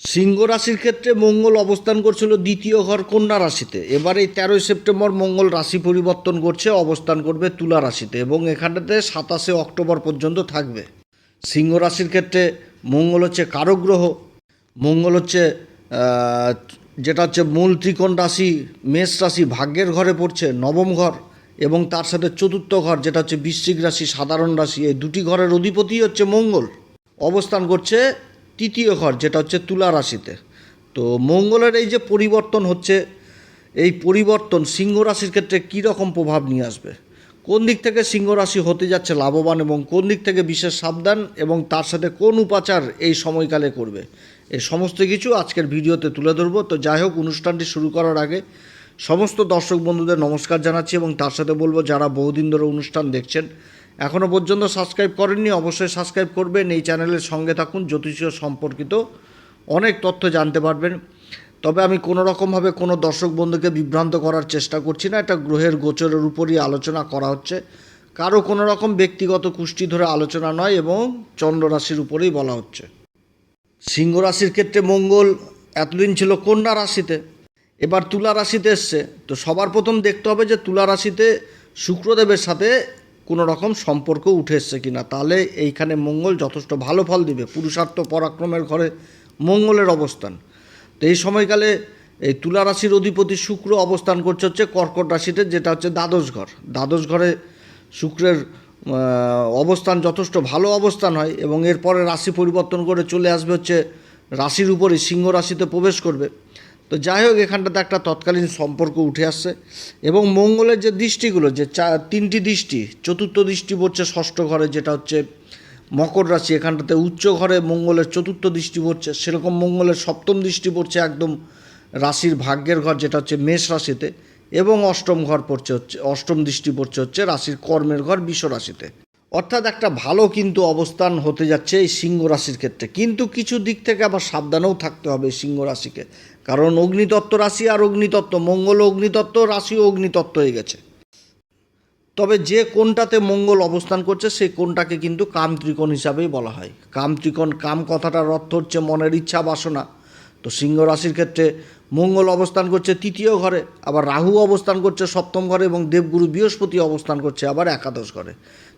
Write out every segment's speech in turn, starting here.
সিংহ রাশির ক্ষেত্রে মঙ্গল অবস্থান করছিল দ্বিতীয় ঘর কন্যা রাশিতে। এবার এই তেরোই সেপ্টেম্বর মঙ্গল রাশি পরিবর্তন করছে, অবস্থান করবে তুলা রাশিতে এবং এখানটাতে সাতাশে অক্টোবর পর্যন্ত থাকবে। সিংহ রাশির ক্ষেত্রে মঙ্গল হচ্ছে কারগ্রহ মঙ্গল হচ্ছে যেটা হচ্ছে মূল ত্রিকোণ রাশি, মেষ রাশি ভাগ্যের ঘরে পড়ছে, নবম ঘর এবং তার সাথে চতুর্থ ঘর যেটা হচ্ছে বৃশ্চিক রাশি, সাধারণ রাশি, এই দুটি ঘরের অধিপতি হচ্ছে মঙ্গল। অবস্থান করছে তৃতীয় ঘর, যেটা হচ্ছে তুলা রাশিতে। তো মঙ্গলের এই যে পরিবর্তন হচ্ছে, এই পরিবর্তন সিংহ রাশির ক্ষেত্রে কী রকম প্রভাব নিয়ে আসবে? কোন দিক থেকে সিংহ রাশি হতে যাচ্ছে লাভবান এবং কোন দিক থেকে বিশেষ সাবধান এবং তার সাথে কোন উপাচার এই সময়কালে করবে? এই সমস্ত কিছু আজকের ভিডিওতে তুলে ধরবো। তো যাই হোক, অনুষ্ঠানটি শুরু করার আগে সমস্ত দর্শক বন্ধুদের নমস্কার জানাচ্ছি এবং তার সাথে বলব, যারা বহুদিন ধরে অনুষ্ঠান দেখছেন এখনও পর্যন্ত সাবস্ক্রাইব করেননি, অবশ্যই সাবস্ক্রাইব করবেন। এই চ্যানেলের সঙ্গে থাকুন, জ্যোতিষীয় সম্পর্কিত অনেক তথ্য জানতে পারবেন। তবে আমি কোনো রকমভাবে কোনো দর্শক বন্ধুকে বিভ্রান্ত করার চেষ্টা করছি না, এটা গ্রহের গোচরের উপরই আলোচনা করা হচ্ছে। কারও কোনো রকম ব্যক্তিগত কুষ্টি ধরে আলোচনা নয় এবং চন্দ্র রাশির উপরেই বলা হচ্ছে। সিংহ রাশির ক্ষেত্রে মঙ্গল, এতদিন ছিল কন্যা রাশিতে, এবার তুলা রাশিতে এসছে। তো সবার প্রথম দেখতে হবে যে তুলা রাশিতে শুক্রদেবের সাথে কোনো রকম সম্পর্ক উঠে এসছে কিনা, তাহলে এইখানে মঙ্গল যথেষ্ট ভালো ফল দিবে। পুরুষার্থ, পরাক্রমের ঘরে মঙ্গলের অবস্থান। তো এই সময়কালে এই তুলা রাশির অধিপতি শুক্র অবস্থান করছে হচ্ছে কর্কট রাশিতে, যেটা হচ্ছে দ্বাদশ ঘর। দ্বাদশ ঘরে শুক্রের অবস্থান যথেষ্ট ভালো অবস্থান হয় এবং এরপরে রাশি পরিবর্তন করে চলে আসবে হচ্ছে রাশির উপরে সিংহ রাশিতে প্রবেশ করবে। তো যাই হোক, এখানটাতে একটা তৎকালীন সম্পর্ক উঠে আসছে এবং মঙ্গলের যে দৃষ্টিগুলো, যে চা, তিনটি দৃষ্টি, চতুর্থ দৃষ্টি পড়ছে ষষ্ঠ ঘরে, যেটা হচ্ছে মকর রাশি, এখানটাতে উচ্চ ঘরে মঙ্গলের চতুর্থ দৃষ্টি পড়ছে, সেরকম মঙ্গলের সপ্তম দৃষ্টি পড়ছে একদম রাশির ভাগ্যের ঘর, যেটা হচ্ছে মেষ রাশিতে, এবং অষ্টম ঘর পড়ছে হচ্ছে, অষ্টম দৃষ্টি পড়ছে হচ্ছে রাশির কর্মের ঘর, বিষ রাশিতে। অর্থাৎ একটা ভালো কিন্তু অবস্থান হতে যাচ্ছে এই সিংহ রাশির ক্ষেত্রে, কিন্তু কিছু দিক থেকে আবার সাবধানেও থাকতে হবে সিংহ রাশিকে। কারণ অগ্নিতত্ত্ব রাশি আর অগ্নিতত্ত্ব, মঙ্গল অগ্নিতত্ত্ব, রাশিও অগ্নিতত্ত্ব হয়ে গেছে। তবে যে কোনটাতে মঙ্গল অবস্থান করছে, সেই কোনটাকে কিন্তু কাম ত্রিকোণ হিসাবেই বলা হয়। কাম ত্রিকোণ, কাম কথাটার অর্থ হচ্ছে মনের ইচ্ছা, বাসনা। তো সিংহ রাশির ক্ষেত্রে মঙ্গল অবস্থান করছে তৃতীয় ঘরে, আবার রাহু অবস্থান করছে সপ্তম ঘরে এবং দেবগুরু বৃহস্পতি অবস্থান করছে আবার একাদশ ঘরে।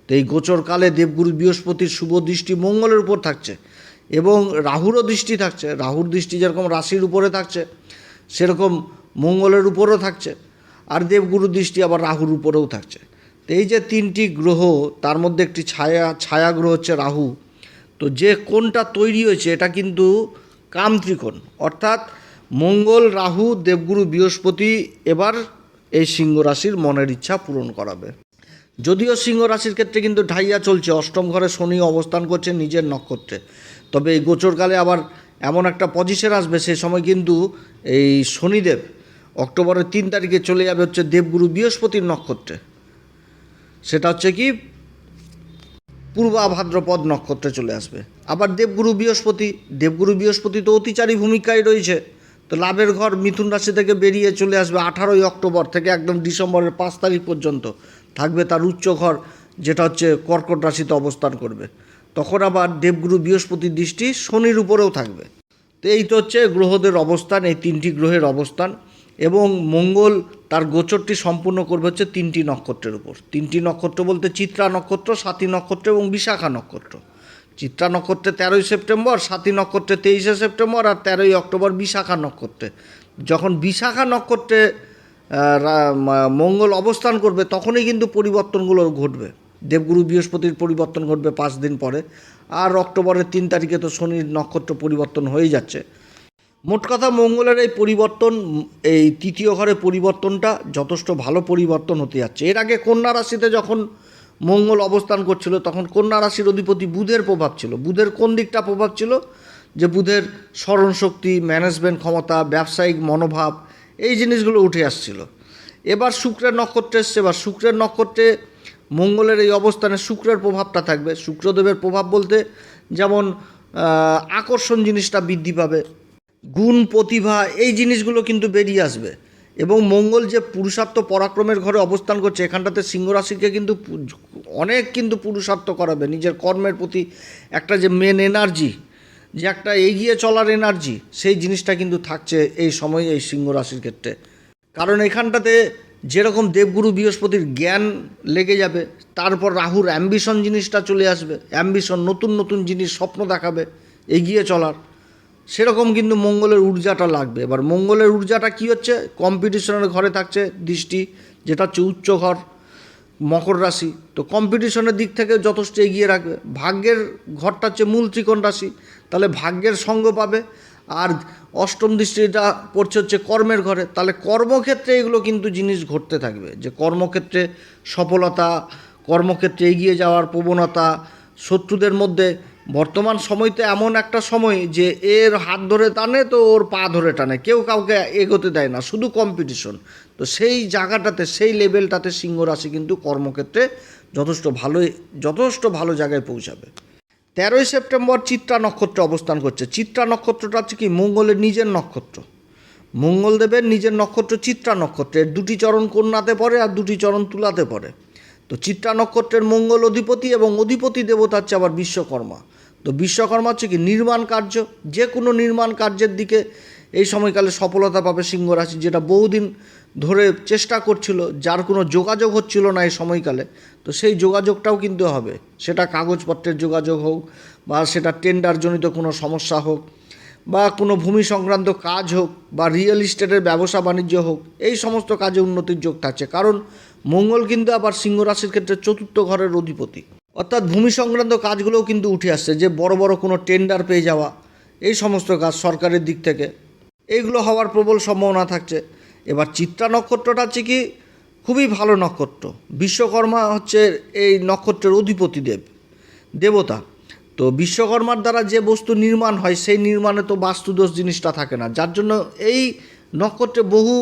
তো এই গোচরকালে দেবগুরু বৃহস্পতির শুভ দৃষ্টি মঙ্গলের উপর থাকছে। এবং রাহুরও দৃষ্টি থাকছে। রাহুর দৃষ্টি যেরকম রাশির উপরে থাকছে, সেরকম মঙ্গলের উপরেও থাকছে। আর দেবগুরু দৃষ্টি আবার রাহুর উপরেও থাকছে। তো এই যে তিনটি গ্রহ, তার মধ্যে একটি ছায়া ছায়া গ্রহ হচ্ছে রাহু। তো যে কোনটা তৈরি হয়েছে, এটা কিন্তু কাম ত্রিকোণ। অর্থাৎ মঙ্গল, রাহু, দেবগুরু, বৃহস্পতি এবার এই সিংহ রাশির মনের ইচ্ছা পূরণ করাবে। যদিও সিংহ রাশির ক্ষেত্রে কিন্তু ঢাইয়া চলছে। অষ্টম ঘরে শনি অবস্থান করছে নিজের নক্ষত্রে। তবে এই গোচরকালে আবার এমন একটা পজিশন আসবে, সে সময় কিন্তু এই শনিদেব অক্টোবরের তিন তারিখে চলে যাবে হচ্ছে দেবগুরু বৃহস্পতির নক্ষত্রে। সেটা হচ্ছে কি? পূর্বা ভাদ্রপদ নক্ষত্রে চলে আসবে। আবার দেবগুরু বৃহস্পতি দেবগুরু বৃহস্পতি তো অতিচারী ভূমিকায় রয়েছে। তো লাভের ঘর মিথুন রাশি থেকে বেরিয়ে চলে আসবে আঠারোই অক্টোবর থেকে একদম ডিসেম্বরের পাঁচ তারিখ পর্যন্ত। থাকবে তার উচ্চ ঘর, যেটা হচ্ছে কর্কট রাশিতে অবস্থান করবে। তখন আবার দেবগুরু বৃহস্পতির দৃষ্টি শনির উপরেও থাকবে। তো এই তো হচ্ছে গ্রহদের অবস্থান, এই তিনটি গ্রহের অবস্থান এবং মঙ্গল তার গোচরটি সম্পূর্ণ করবে হচ্ছে তিনটি নক্ষত্রের উপর। তিনটি নক্ষত্র বলতে চিত্রা নক্ষত্র, সাতী নক্ষত্র এবং বিশাখা নক্ষত্র। চিত্রা নক্ষত্রে তেরোই সেপ্টেম্বর, সাতী নক্ষত্রে তেইশে সেপ্টেম্বর আর তেরোই অক্টোবর বিশাখা নক্ষত্রে। যখন বিশাখা নক্ষত্রে মঙ্গল অবস্থান করবে, তখনই কিন্তু পরিবর্তনগুলো ঘটবে। দেবগুরু বৃহস্পতির পরিবর্তন ঘটবে পাঁচ দিন পরে। আর অক্টোবরের তিন তারিখে তো শনির নক্ষত্র পরিবর্তন হয়ে যাচ্ছে। মোট কথা মঙ্গলের এই পরিবর্তন, এই তৃতীয় ঘরে পরিবর্তনটা যথেষ্ট ভালো পরিবর্তন হতে যাচ্ছে। এর আগে কন্যা রাশিতে যখন মঙ্গল অবস্থান করছিল, তখন কন্যা রাশির অধিপতি বুধের প্রভাব ছিল। বুধের কোন দিকটা প্রভাব ছিল? যে বুধের স্মরণশক্তি ম্যানেজমেন্ট ক্ষমতা, ব্যবসায়িক মনোভাব, এই জিনিসগুলো উঠে আসছিল। এবার শুক্রের নক্ষত্রে এসছে। এবার শুক্রের নক্ষত্রে মঙ্গলের এই অবস্থানে শুক্রের প্রভাবটা থাকবে। শুক্রদেবের প্রভাব বলতে যেমন আকর্ষণ জিনিসটা বৃদ্ধি পাবে, গুণ প্রতিভা, এই জিনিসগুলো কিন্তু বেরিয়ে আসবে। এবং মঙ্গল যে পুরুষার্থ পরাক্রমের ঘরে অবস্থান করছে, এখানটাতে সিংহ রাশিকে কিন্তু অনেক কিন্তু পুরুষার্থ করাবে। নিজের কর্মের প্রতি একটা যে মেন এনার্জি যে একটা এগিয়ে চলার এনার্জি সেই জিনিসটা কিন্তু থাকছে এই সময় এই সিংহ রাশির ক্ষেত্রে। কারণ এখানটাতে যেরকম দেবগুরু বৃহস্পতির জ্ঞান লেগে যাবে, তারপর রাহুর অ্যাম্বিশন জিনিসটা চলে আসবে অ্যাম্বিশন নতুন নতুন জিনিস, স্বপ্ন দেখাবে, এগিয়ে চলার। সেরকম কিন্তু মঙ্গলের ঊর্জাটা লাগবে। এবার মঙ্গলের ঊর্জাটা কি হচ্ছে? কম্পিটিশনের ঘরে থাকছে দৃষ্টি, যেটা হচ্ছে উচ্চ ঘর, মকর রাশি। তো কম্পিটিশনের দিক থেকে যথেষ্ট এগিয়ে রাখবে। ভাগ্যের ঘরটা হচ্ছে মূল ত্রিকোণ রাশি। তাহলে ভাগ্যের সঙ্গ পাবে। আর অষ্টম দৃষ্টিটা পড়ছে হচ্ছে কর্মের ঘরে। তাহলে কর্মক্ষেত্রে এগুলো কিন্তু জিনিস ঘটতে থাকবে। যে কর্মক্ষেত্রে সফলতা, কর্মক্ষেত্রে এগিয়ে যাওয়ার প্রবণতা, শত্রুদের মধ্যে বর্তমান সময়তে এমন একটা সময় যে এর হাত ধরে টানে তো ওর পা ধরে টানে। কেউ কাউকে এগোতে দেয় না, শুধু কম্পিটিশন তো সেই জায়গাটাতে, সেই লেভেলটাতে সিংহ রাশি কিন্তু কর্মক্ষেত্রে যথেষ্ট ভালো যথেষ্ট ভালো জায়গায় পৌঁছাবে। তেরোই সেপ্টেম্বর চিত্রা নক্ষত্রে অবস্থান করছে। চিত্রা নক্ষত্রটা হচ্ছে কি? মঙ্গলের নিজের নক্ষত্র। মঙ্গলদেবের নিজের নক্ষত্র চিত্রা নক্ষত্রের দুটি চরণ কন্যাতে পড়ে আর দুটি চরণ তুলাতে পড়ে। তো চিত্রা নক্ষত্রের মঙ্গল অধিপতি এবং অধিপতি দেবতা হচ্ছে আবার বিশ্বকর্মা। তো বিশ্বকর্মা হচ্ছে কি? নির্মাণ কার্য। যে কোনো নির্মাণ কার্যের দিকে এই সময়কালে সফলতা পাবে সিংহ যেটা বহুদিন ধরে চেষ্টা করছিল, যার কোনো যোগাযোগ হচ্ছিল না এই সময়কালে, তো সেই যোগাযোগটাও কিন্তু হবে। সেটা কাগজপত্রের যোগাযোগ হোক বা সেটা টেন্ডারজনিত কোনো সমস্যা হোক বা কোনো ভূমি সংক্রান্ত কাজ হোক বা রিয়েল ইস্টেটের ব্যবসা বাণিজ্য হোক, এই সমস্ত কাজে উন্নতির যোগ থাকছে। কারণ মঙ্গল কিন্তু আবার সিংহ রাশির ক্ষেত্রে চতুর্থ ঘরের অধিপতি। অর্থাৎ ভূমি সংক্রান্ত কাজগুলোও কিন্তু উঠে আসছে, যে বড় বড় কোনো টেন্ডার পেয়ে যাওয়া, এই সমস্ত কাজ সরকারের দিক থেকে। এইগুলো হওয়ার প্রবল সম্ভাবনা থাকছে। এবার চিত্রা নক্ষত্রটা হচ্ছে কি খুবই ভালো নক্ষত্র। বিশ্বকর্মা হচ্ছে এই নক্ষত্রের অধিপতি দেব, দেবতা। তো বিশ্বকর্মার দ্বারা যে বস্তু নির্মাণ হয়, সেই নির্মাণে তো বাস্তুদোষ জিনিসটা থাকে না। যার জন্য এই নক্ষত্রে বহু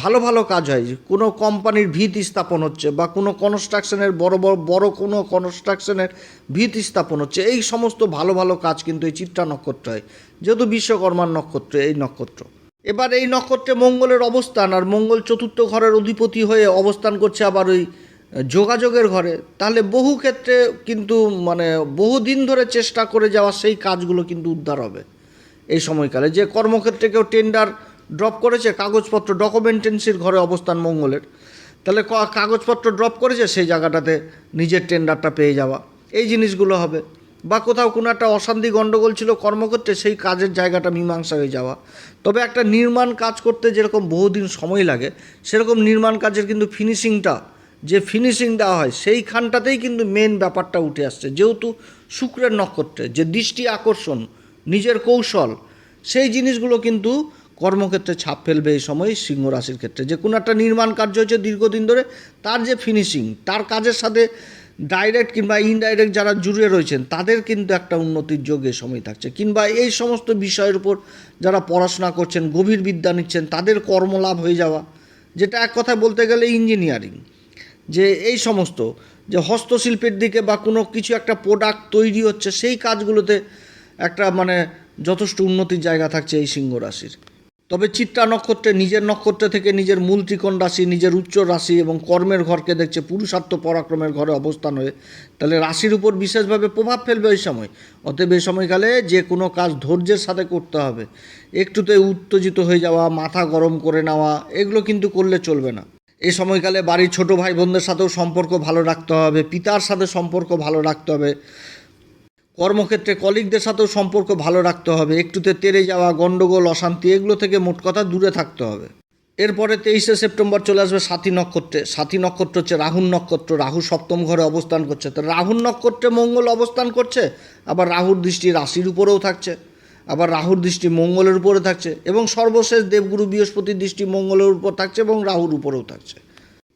ভালো ভালো কাজ হয়। কোনো কোম্পানির ভিত স্থাপন হচ্ছে বা কোনো কনস্ট্রাকশনের বড় বড় বড় কোনো কনস্ট্রাকশনের ভিত স্থাপন হচ্ছে, এই সমস্ত ভালো ভালো কাজ কিন্তু এই চিত্রা নক্ষত্র হয়। যেহেতু বিশ্বকর্মার নক্ষত্র, এই নক্ষত্র। এবার এই নক্ষত্রে মঙ্গলের অবস্থান আর মঙ্গল চতুর্থ ঘরের অধিপতি হয়ে অবস্থান করছে আবার ওই যোগাযোগের ঘরে। তাহলে বহু ক্ষেত্রে কিন্তু মানে বহুদিন ধরে চেষ্টা করে যাওয়া সেই কাজগুলো কিন্তু উদ্ধার হবে এই সময়কালে। যে কর্মক্ষেত্রে কেউ টেন্ডার ড্রপ করেছে, কাগজপত্র ডকুমেন্টেন্সির ঘরে অবস্থান মঙ্গলের। তাহলে কাগজপত্র ড্রপ করেছে, সেই জায়গাটাতে নিজের টেন্ডারটা পেয়ে যাওয়া। এই জিনিসগুলো হবে। বা কোথাও কোনো একটা অশান্তি গণ্ডগোল ছিল কর্মক্ষেত্রে, সেই কাজের জায়গাটা মীমাংসা হয়ে যাওয়া। তবে একটা নির্মাণ কাজ করতে যেরকম বহুদিন সময় লাগে, সেরকম নির্মাণ কাজের কিন্তু ফিনিশিংটা যে ফিনিশিং দেওয়া হয়, সেইখানটাতেই কিন্তু মেন ব্যাপারটা উঠে আসছে। যেহেতু শুক্রের নক্ষত্রে, যে দৃষ্টি আকর্ষণ, নিজের কৌশল, সেই জিনিসগুলো কিন্তু কর্মক্ষেত্রে ছাপ ফেলবে এই সময় সিংহ রাশির ক্ষেত্রে। যে কোনো একটা নির্মাণ কার্য হচ্ছে দীর্ঘদিন ধরে, তার যে ফিনিশিং তার কাজের সাথে ডাইরেক্ট কিংবা ইনডাইরেক্ট যারা জুড়ে রয়েছেন, তাদের কিন্তু একটা উন্নতির যোগ এই সময় থাকছে। কিংবা এই সমস্ত বিষয়ের উপর যারা পড়াশোনা করছেন, গভীর বিদ্যা নিচ্ছেন, তাদের কর্মলাভ হয়ে যাওয়া, যেটা এক কথায় বলতে গেলে ইঞ্জিনিয়ারিং যে এই সমস্ত, যে হস্তশিল্পের দিকে বা কোনো কিছু একটা প্রোডাক্ট তৈরি হচ্ছে, সেই কাজগুলোতে একটা মানে যথেষ্ট উন্নতির জায়গা থাকছে এই সিংহ রাশির। তবে চিত্রা নক্ষত্রে, নিজের নক্ষত্র থেকে নিজের মূল ত্রিকোণ রাশি, নিজের উচ্চ রাশি এবং কর্মের ঘরকে দেখছে পুরুষার্থ পরাক্রমের ঘরে অবস্থান হয়ে। তাহলে রাশির উপর বিশেষভাবে প্রভাব ফেলবে ওই সময়। অতএব এই সময়কালে যে কোনো কাজ ধৈর্যের সাথে করতে হবে। একটুতে উত্তেজিত হয়ে যাওয়া, মাথা গরম করে নেওয়া, এগুলো কিন্তু করলে চলবে না। এই সময়কালে বাড়ির ছোট ভাই বোনদের সাথেও সম্পর্ক ভালো রাখতে হবে, পিতার সাথে সম্পর্ক ভালো রাখতে হবে। কর্মক্ষেত্রে কলিগদের সাথেও সম্পর্ক ভালো রাখতে হবে। একটুতে তেরে যাওয়া, গণ্ডগোল, অশান্তি, এগুলো থেকে মোট কথা দূরে থাকতে হবে। এরপরে তেইশে সেপ্টেম্বর চলে আসবে সাথী নক্ষত্রে। সাথী নক্ষত্র হচ্ছে রাহুর নক্ষত্র। রাহু সপ্তম ঘরে অবস্থান করছে। তো রাহুর নক্ষত্রে মঙ্গল অবস্থান করছে, আবার রাহুর দৃষ্টি রাশির উপরেও থাকছে, আবার রাহুর দৃষ্টি মঙ্গলের উপরে থাকছে, এবং সর্বশেষ দেবগুরু বৃহস্পতির দৃষ্টি মঙ্গলের উপর থাকছে এবং রাহুর উপরেও থাকছে।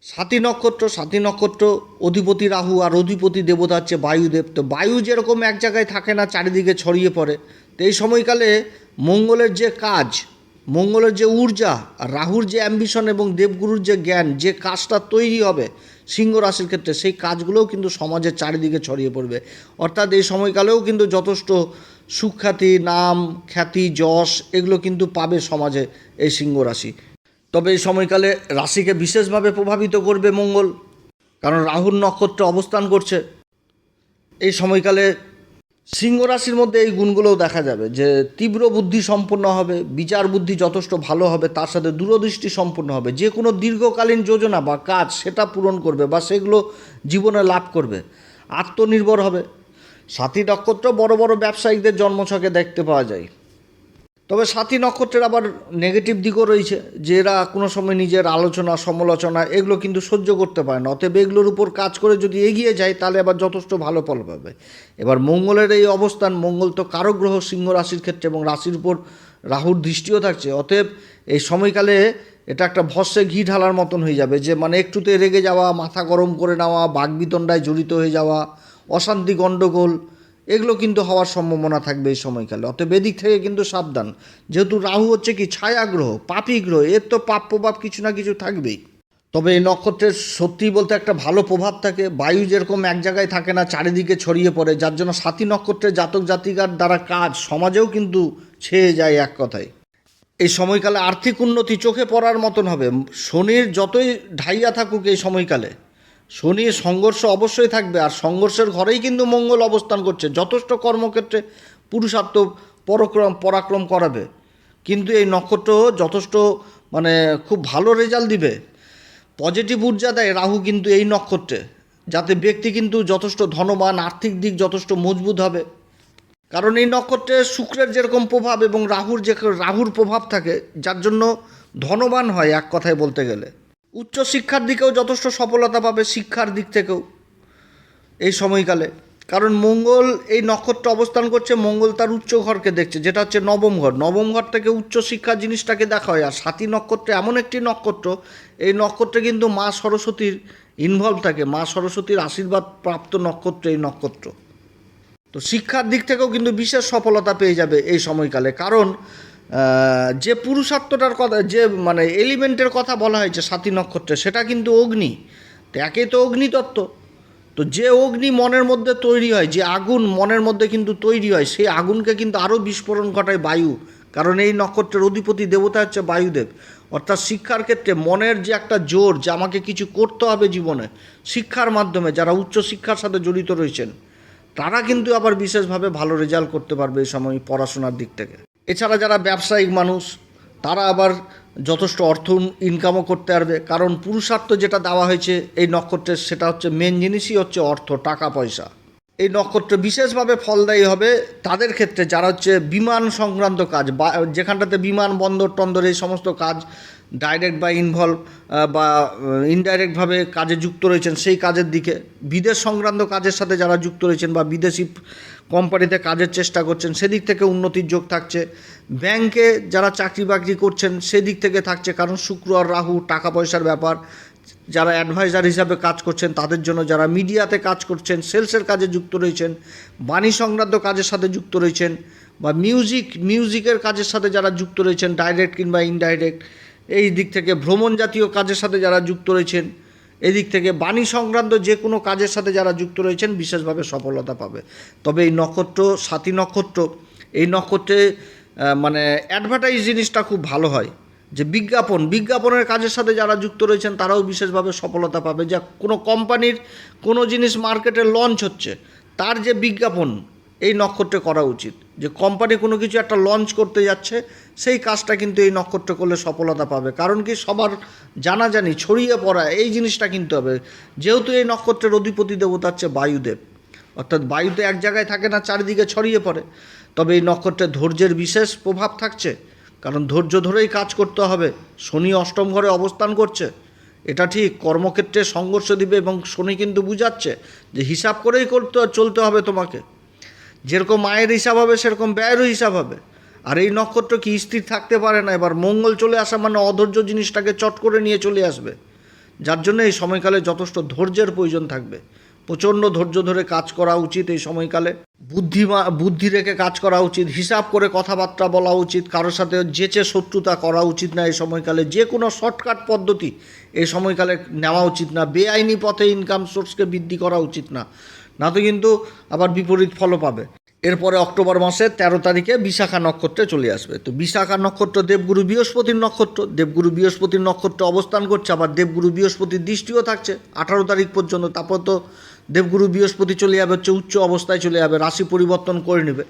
সাতী নক্ষত্র সাতী নক্ষত্র, অধিপতি রাহু আর অধিপতি দেবতা হচ্ছে বায়ুদেব। তো বায়ু যেরকম এক জায়গায় থাকে না, চারিদিকে ছড়িয়ে পড়ে। তো এই সময়কালে মঙ্গলের যে কাজ, মঙ্গলের যে ঊর্জা, রাহুর যে অ্যাম্বিশন এবং দেবগুরুর যে জ্ঞান, যে কাজটা তৈরি হবে সিংহ রাশির ক্ষেত্রে, সেই কাজগুলোও কিন্তু সমাজের চারিদিকে ছড়িয়ে পড়বে। অর্থাৎ এই সময়কালেও কিন্তু যথেষ্ট সুখ্যাতি, নাম, খ্যাতি, যশ, এগুলো কিন্তু পাবে সমাজে এই সিংহ রাশি। তবে এই সময়কালে রাশিকে বিশেষভাবে প্রভাবিত করবে মঙ্গল, কারণ রাহুর নক্ষত্রে অবস্থান করছে। এই সময়কালে সিংহ রাশির মধ্যে এই গুণগুলোও দেখা যাবে, যে তীব্র বুদ্ধি সম্পন্ন হবে, বিচার বুদ্ধি যথেষ্ট ভালো হবে, তার সাথে দূরদৃষ্টি সম্পন্ন হবে। যে কোনো দীর্ঘকালীন যোজনা বা কাজ সেটা পূরণ করবে বা সেগুলো জীবনে লাভ করবে, আত্মনির্ভর হবে। সাথী নক্ষত্র বড় বড় ব্যবসায়িকদের জন্মছকে দেখতে পাওয়া যায়। তবে সাথী নক্ষত্রের আবার নেগেটিভ দিকও রয়েছে, যে এরা কোনো সময় নিজের আলোচনা, সমালোচনা এগুলো কিন্তু সহ্য করতে পারে না। অতএব এগুলোর উপর কাজ করে যদি এগিয়ে যায়, তাহলে আবার যথেষ্ট ভালো ফল পাবে। এবার মঙ্গলের এই অবস্থান, মঙ্গল তো কারও গ্রহ, সিংহ রাশির ক্ষেত্রে এবং রাশির উপর রাহুর দৃষ্টিও থাকছে। অতএব এই সময়কালে এটা একটা ভস্যে ঘি ঢালার মতন হয়ে যাবে, যে মানে একটুতে রেগে যাওয়া, মাথা গরম করে নেওয়া বাগবিতণ্ডায় জড়িত হয়ে যাওয়া, অশান্তি গণ্ডগোল এগুলো কিন্তু হওয়ার সম্ভাবনা থাকবে এই সময়কালে। অতএব এদিক থেকে কিন্তু সাবধান। যেহেতু রাহু হচ্ছে কি, ছায়া গ্রহ, পাপি গ্রহ, এর তো পাপ প্রভাব কিছু না কিছু থাকবেই। তবে এই নক্ষত্রের সত্যি বলতে একটা ভালো প্রভাব থাকে। বায়ু যেরকম এক জায়গায় থাকে না, চারিদিকে ছড়িয়ে পড়ে, যার জন্য সাথী নক্ষত্রের জাতক জাতিকার দ্বারা কাজ সমাজেও কিন্তু ছেয়ে যায় এক কথায়। এই সময়কালে আর্থিক উন্নতি চোখে পড়ার মতন হবে। শনির যতই ঢাইয়া থাকুক এই সময়কালে। শনির সংঘর্ষ অবশ্যই থাকবে, আর সংঘর্ষের ঘরেই কিন্তু মঙ্গল অবস্থান করছে। যথেষ্ট কর্মক্ষেত্রে পুরুষার্থ পরাক্রম পরাক্রম করাবে। কিন্তু এই নক্ষত্র যথেষ্ট মানে খুব ভালো রেজাল্ট দিবে। পজিটিভ ঊর্জা দেয় রাহু কিন্তু এই নক্ষত্রে, যাতে ব্যক্তি কিন্তু যথেষ্ট ধনবান, আর্থিক দিক যথেষ্ট মজবুত হবে। কারণ এই নক্ষত্রে শুক্রের যেরকম প্রভাব এবং রাহুর যে, রাহুর প্রভাব থাকে, যার জন্য ধনবান হয় এক কথায় বলতে গেলে। উচ্চ শিক্ষার দিকেও যথেষ্ট সফলতা পাবে শিক্ষার দিক থেকেও এই সময়কালে। কারণ মঙ্গল এই নক্ষত্র অবস্থান করছে, মঙ্গল তার উচ্চ ঘরকে দেখছে, যেটা হচ্ছে নবম ঘর। নবম ঘর থেকে উচ্চ শিক্ষা জিনিসটাকে দেখা হয়, আর সাতী নক্ষত্র এমন একটি নক্ষত্র, এই নক্ষত্রে কিন্তু মা সরস্বতীর ইনভলভ থাকে, মা সরস্বতীর আশীর্বাদ প্রাপ্ত নক্ষত্র এই নক্ষত্র। তো শিক্ষার দিক থেকেও কিন্তু বিশেষ সফলতা পেয়ে যাবে এই সময়কালে। কারণ যে পুরুষার্থটার কথা, যে মানে এলিমেন্টের কথা বলা হয়েছে সাতী নক্ষত্রে, সেটা কিন্তু অগ্নি। তো একে তো অগ্নিতত্ত্ব। তো যে অগ্নি মনের মধ্যে তৈরি হয়, যে আগুন মনের মধ্যে কিন্তু তৈরি হয়, সেই আগুনকে কিন্তু আরও বিস্ফোরণ ঘটায় বায়ু। কারণ এই নক্ষত্রের অধিপতি দেবতা হচ্ছে বায়ুদেব। অর্থাৎ শিক্ষার ক্ষেত্রে মনের যে একটা জোর, যে আমাকে কিছু করতে হবে জীবনে, শিক্ষার মাধ্যমে, যারা উচ্চ শিক্ষার সাথে জড়িত রয়েছেন, তারা কিন্তু আবার বিশেষভাবে ভালো রেজাল্ট করতে পারবে এই সময় পড়াশোনার দিক থেকে। এছাড়া যারা ব্যবসায়িক মানুষ, তারা আবার যথেষ্ট অর্থ ইনকামও করতে পারবে। কারণ পুরুষার্থ যেটা দেওয়া হয়েছে এই নক্ষত্রের, সেটা হচ্ছে মেন জিনিসই হচ্ছে অর্থ, টাকা, পয়সা। এই নক্ষত্র বিশেষভাবে ফলদায়ী হবে তাদের ক্ষেত্রে, যারা হচ্ছে বিমান সংক্রান্ত কাজ, বা যেখানটাতে বিমান, বন্দর, টন্দর এই সমস্ত কাজ ডাইরেক্ট বা ইনভলভ বা ইনডাইরেক্টভাবে কাজে যুক্ত রয়েছেন সেই কাজের দিকে। বিদেশ সংক্রান্ত কাজের সাথে যারা যুক্ত রয়েছেন বা বিদেশি কোম্পানিতে কাজের চেষ্টা করছেন, সেদিক থেকে উন্নতির যোগ থাকছে। ব্যাংকে যারা চাকরি বাকরি করছেন, সেদিক থেকে থাকছে, কারণ শুক্র আর রাহু টাকা পয়সার ব্যাপার। যারা অ্যাডভাইজার হিসাবে কাজ করছেন, তাদের জন্য যারা মিডিয়াতে কাজ করছেন, সেলসের কাজে যুক্ত রয়েছেন, বাণী সংক্রান্ত কাজের সাথে যুক্ত রয়েছেন, বা মিউজিক, মিউজিকের কাজের সাথে যারা যুক্ত রয়েছেন ডাইরেক্ট কিংবা ইনডাইরেক্ট এই দিক থেকে ভ্রমণ জাতীয় কাজের সাথে যারা যুক্ত রয়েছেন এদিক থেকে বাণী সংক্রান্ত যে কোনো কাজের সাথে যারা যুক্ত রয়েছেন বিশেষভাবে সফলতা পাবে। তবে এই নক্ষত্র সাথী নক্ষত্র, এই নক্ষত্রে মানে অ্যাডভার্টাইজ জিনিসটা খুব ভালো হয়। যে বিজ্ঞাপন, বিজ্ঞাপনের কাজের সাথে যারা যুক্ত রয়েছেন তারাও বিশেষভাবে সফলতা পাবে। যা কোনো কোম্পানির কোনো জিনিস মার্কেটে লঞ্চ হচ্ছে, তার যে বিজ্ঞাপন, এই নক্ষত্রে করা উচিত। যে কোম্পানি কোনো কিছু একটা লঞ্চ করতে যাচ্ছে, সেই কাজটা কিন্তু এই নক্ষত্র করলে সফলতা পাবে। কারণ কি সবার জানাজানি, ছড়িয়ে পড়া, এই জিনিসটা কিন্তু হবে। যেহেতু এই নক্ষত্রের অধিপতি দেবতা হচ্ছে বায়ুদেব। অর্থাৎ বায়ুতে এক জায়গায় থাকে না, চারিদিকে ছড়িয়ে পড়ে। তবে এই নক্ষত্রে ধৈর্যের বিশেষ প্রভাব থাকছে। কারণ ধৈর্য ধরেই কাজ করতে হবে। শনি অষ্টম ঘরে অবস্থান করছে। এটা ঠিক, কর্মক্ষেত্রে সংঘর্ষ দিবে এবং শনি কিন্তু বুঝাচ্ছে যে হিসাব করেই করতে, চলতে হবে তোমাকে। যেরকম আয়ের হিসাব হবে, সেরকম ব্যয়েরও হিসাব হবে। আর এই নক্ষত্র কি স্থির থাকতে পারে না, এবার মঙ্গল চলে আসা মানে অধৈর্য জিনিসটাকে চট করে নিয়ে চলে আসবে। যার জন্য এই সময়কালে যথেষ্ট ধৈর্যের প্রয়োজন থাকবে। প্রচণ্ড ধৈর্য ধরে কাজ করা উচিত এই সময়কালে। বুদ্ধিমা বুদ্ধি রেখে কাজ করা উচিত, হিসাব করে কথাবার্তা বলা উচিত, কারোর সাথে যেচে শত্রুতা করা উচিত না এই সময়কালে। যে কোনো শর্টকাট পদ্ধতি এই সময়কালে নেওয়া উচিত না। বেআইনি পথে ইনকাম সোর্সকে বৃদ্ধি করা উচিত না। না তো কিন্তু আবার বিপরীত ফলও পাবে। এরপরে অক্টোবর মাসের তেরো তারিখে বিশাখা নক্ষত্রে চলে আসবে। তো বিশাখা নক্ষত্র দেবগুরু বৃহস্পতির নক্ষত্র। দেবগুরু বৃহস্পতির নক্ষত্র অবস্থান করছে, আবার দেবগুরু বৃহস্পতির দৃষ্টিও থাকছে। আঠারো তারিখ পর্যন্ত তারপর তো দেবগুরু বৃহস্পতি চলে যাবে, হচ্ছে উচ্চ অবস্থায় চলে যাবে, রাশি পরিবর্তন করে নেবে।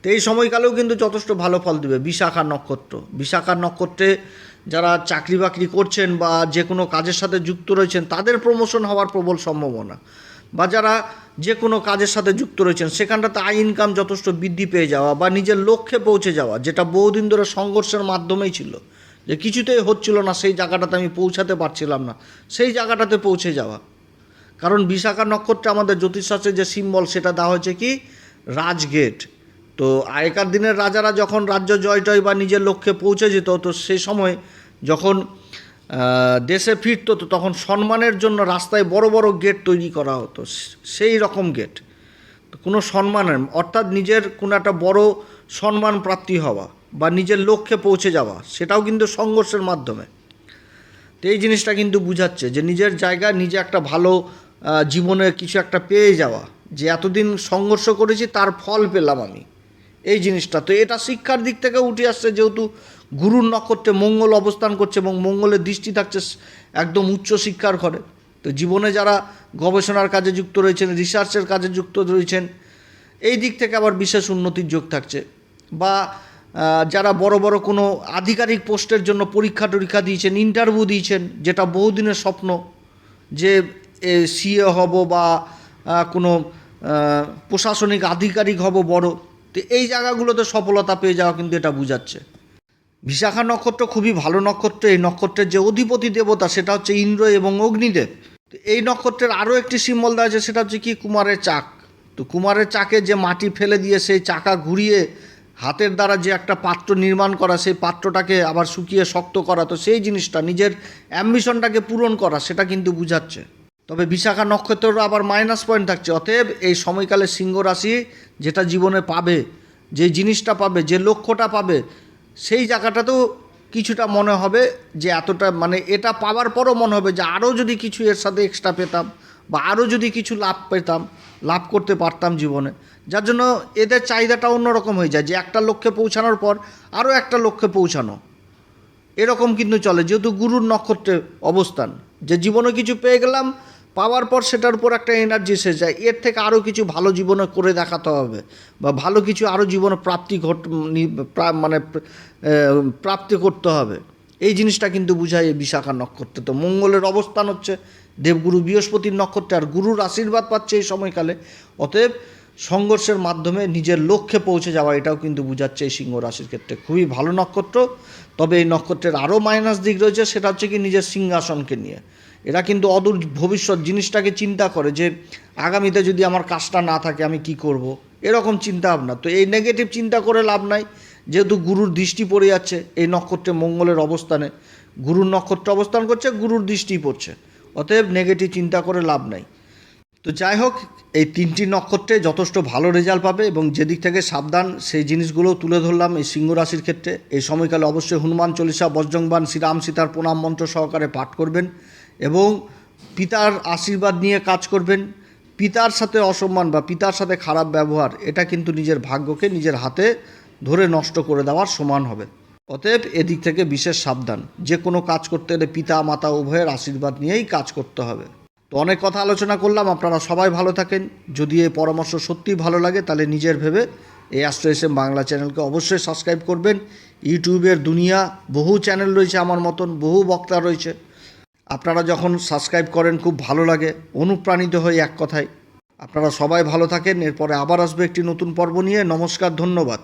তো এই সময়কালেও কিন্তু যথেষ্ট ভালো ফল দেবে বিশাখা নক্ষত্র। বিশাখা নক্ষত্রে যারা চাকরি বাকরি করছেন বা যে কোনো কাজের সাথে যুক্ত রয়েছেন, তাদের প্রমোশন হওয়ার প্রবল সম্ভাবনা। বা যারা যে কোনো কাজের সাথে যুক্ত রয়েছেন, সেখানটাতে আয় ইনকাম যথেষ্ট বৃদ্ধি পেয়ে যাওয়া বা নিজের লক্ষ্যে পৌঁছে যাওয়া, যেটা বহুদিন ধরে সংঘর্ষের মাধ্যমেই ছিল, যে কিছুতেই হচ্ছিল না, সেই জায়গাটাতে আমি পৌঁছাতে পারছিলাম না, সেই জায়গাটাতে পৌঁছে যাওয়া। কারণ বিশাখা নক্ষত্রে আমাদের জ্যোতিষশাস্ত্রে যে সিম্বল সেটা দেওয়া হয়েছে কি? রাজগেট তো আগেকার দিনের রাজারা যখন রাজ্য জয় টয় বা নিজের লক্ষ্যে পৌঁছে যেত, তো সেই সময় যখন দেশে ফিরতো তো তখন সম্মানের জন্য রাস্তায় বড় বড় গেট তৈরি করা হতো। সেই রকম গেট। কোনো সম্মানের, অর্থাৎ নিজের কোনো একটা বড় সম্মান প্রাপ্তি হওয়া বা নিজের লক্ষ্যে পৌঁছে যাওয়া, সেটাও কিন্তু সংঘর্ষের মাধ্যমে। তো এই জিনিসটা কিন্তু বুঝাচ্ছে যে নিজের জায়গায় নিজে একটা ভালো জীবনে কিছু একটা পেয়ে যাওয়া, যে এতদিন সংঘর্ষ করেছি তার ফল পেলাম আমি। এই জিনিসটা। তো এটা শিক্ষার দিক থেকে উঠে আসছে যেহেতু গুরুর নক্ষত্রে মঙ্গল অবস্থান করছে এবং মঙ্গলের দৃষ্টি থাকছে একদম উচ্চ শিক্ষার ঘরে। তো জীবনে যারা গবেষণার কাজে যুক্ত রয়েছেন রিসার্চের কাজে যুক্ত রয়েছেন, এই দিক থেকে আবার বিশেষ উন্নতির যোগ থাকছে। বা যারা বড় বড় কোনো আধিকারিক পোস্টের জন্য পরীক্ষা টরীক্ষা দিয়েছেন ইন্টারভিউ দিয়েছেন, যেটা বহুদিনের স্বপ্ন যে সিএ হব বা কোনো প্রশাসনিক আধিকারিক হব বড়, তো এই জায়গাগুলোতে সফলতা পেয়ে যাওয়া কিন্তু এটা বোঝাচ্ছে। বিশাখা নক্ষত্র খুবই ভালো নক্ষত্র, এই নক্ষত্রের যে অধিপতি দেবতা সেটা হচ্ছে ইন্দ্র এবং অগ্নিদেব। এই নক্ষত্রের আরও একটি সিম্বল দেওয়া আছে, সেটা হচ্ছে কি? কুমারের চাক। তো কুমারের চাকে যে মাটি ফেলে দিয়ে সেই চাকা ঘুরিয়ে হাতের দ্বারা যে একটা পাত্র নির্মাণ করা, সেই পাত্রটাকে আবার শুকিয়ে শক্ত করা, তো সেই জিনিসটা, নিজের অ্যাম্বিশনটাকে পূরণ করা, সেটা কিন্তু বুঝাচ্ছে। তবে বিশাখা নক্ষত্রেরও আবার মাইনাস পয়েন্ট থাকছে। অতএব এই সময়কালে সিংহ রাশি যেটা জীবনে পাবে, যে জিনিসটা পাবে, যে লক্ষ্যটা পাবে সেই জায়গাটাতেও কিছুটা মনে হবে যে এতটা মানে এটা পাওয়ার পরও মনে হবে যে আরও যদি কিছু এর সাথে এক্সট্রা পেতাম বা আরও যদি কিছু লাভ পেতাম, লাভ করতে পারতাম জীবনে। যার জন্য এদের চাহিদাটা অন্যরকম হয়ে যায় যে একটা লক্ষ্যে পৌঁছানোর পর আরও একটা লক্ষ্যে পৌঁছানো। এরকম কিন্তু চলে, যেহেতু গুরুর নক্ষত্রে অবস্থান। যে জীবনে কিছু পেয়ে গেলাম পাওয়ার পর সেটার উপর একটা এনার্জি এসে যায়। এর থেকে আরও কিছু ভালো জীবনে করে দেখাতে হবে বা ভালো কিছু আরও জীবনে প্রাপ্তি ঘট মানে প্রাপ্তি করতে হবে। এই জিনিসটা কিন্তু বুঝায় এই বিশাখা নক্ষত্রে। তো মঙ্গলের অবস্থান হচ্ছে দেবগুরু বৃহস্পতির নক্ষত্রে আর গুরুর আশীর্বাদ পাচ্ছে এই সময়কালে। অতএব সংঘর্ষের মাধ্যমে নিজের লক্ষ্যে পৌঁছে যাওয়া, এটাও কিন্তু বোঝাচ্ছে এই সিংহ রাশির ক্ষেত্রে। খুবই ভালো নক্ষত্র। তবে এই নক্ষত্রের আরও মাইনাস দিক রয়েছে, সেটা হচ্ছে কি নিজের সিংহাসনকে নিয়ে। এরা কিন্তু অদূর ভবিষ্যৎ জিনিসটাকে চিন্তা করে যে আগামীতে যদি আমার কাজটা না থাকে আমি কি করব। এরকম চিন্তা ভাবনা তো এই নেগেটিভ চিন্তা করে লাভ নাই। যেহেতু গুরুর দৃষ্টি পড়ে যাচ্ছে এই নক্ষত্রে মঙ্গলের অবস্থানে। গুরুর নক্ষত্র অবস্থান করছে, গুরুর দৃষ্টি পড়ছে। অতএব নেগেটিভ চিন্তা করে লাভ নাই। তো যাই হোক, এই তিনটি নক্ষত্রে যথেষ্ট ভালো রেজাল্ট পাবে এবং যেদিক থেকে সাবধান সেই জিনিসগুলো তুলে ধরলাম এই সিংহ রাশির ক্ষেত্রে। এই সময়কালে অবশ্যই হনুমান চল্লিশা বজ্রংবান শ্রীরাম সীতার প্রণাম মন্ত্র সহকারে পাঠ করবেন। এবং পিতার আশীর্বাদ নিয়ে কাজ করবেন। পিতার সাথে অসম্মান বা পিতার সাথে খারাপ ব্যবহার, এটা কিন্তু নিজের ভাগ্যকে নিজের হাতে ধরে নষ্ট করে দেওয়ার সমান হবে। অতএব এদিক থেকে বিশেষ সাবধান। যে কোনো কাজ করতে গেলে পিতা, মাতা উভয়ের আশীর্বাদ নিয়েই কাজ করতে হবে। তো অনেক কথা আলোচনা করলাম, আপনারা সবাই ভালো থাকেন। যদি এই পরামর্শ সত্যিই ভালো লাগে, তাহলে নিজের ভেবে এই অ্যাস্ট্রো এস বাংলা চ্যানেলকে অবশ্যই সাবস্ক্রাইব করবেন। ইউটিউবের দুনিয়া, বহু চ্যানেল রয়েছে আমার মতন, বহু বক্তা রয়েছে। আপনারা যখন সাবস্ক্রাইব করেন, খুব ভালো লাগে। অনুপ্রাণিত হয়ে এক কথায়। আপনারা সবাই ভালো থাকেন। এরপরে আবার আসবে একটি নতুন পর্ব নিয়ে। নমস্কার, ধন্যবাদ।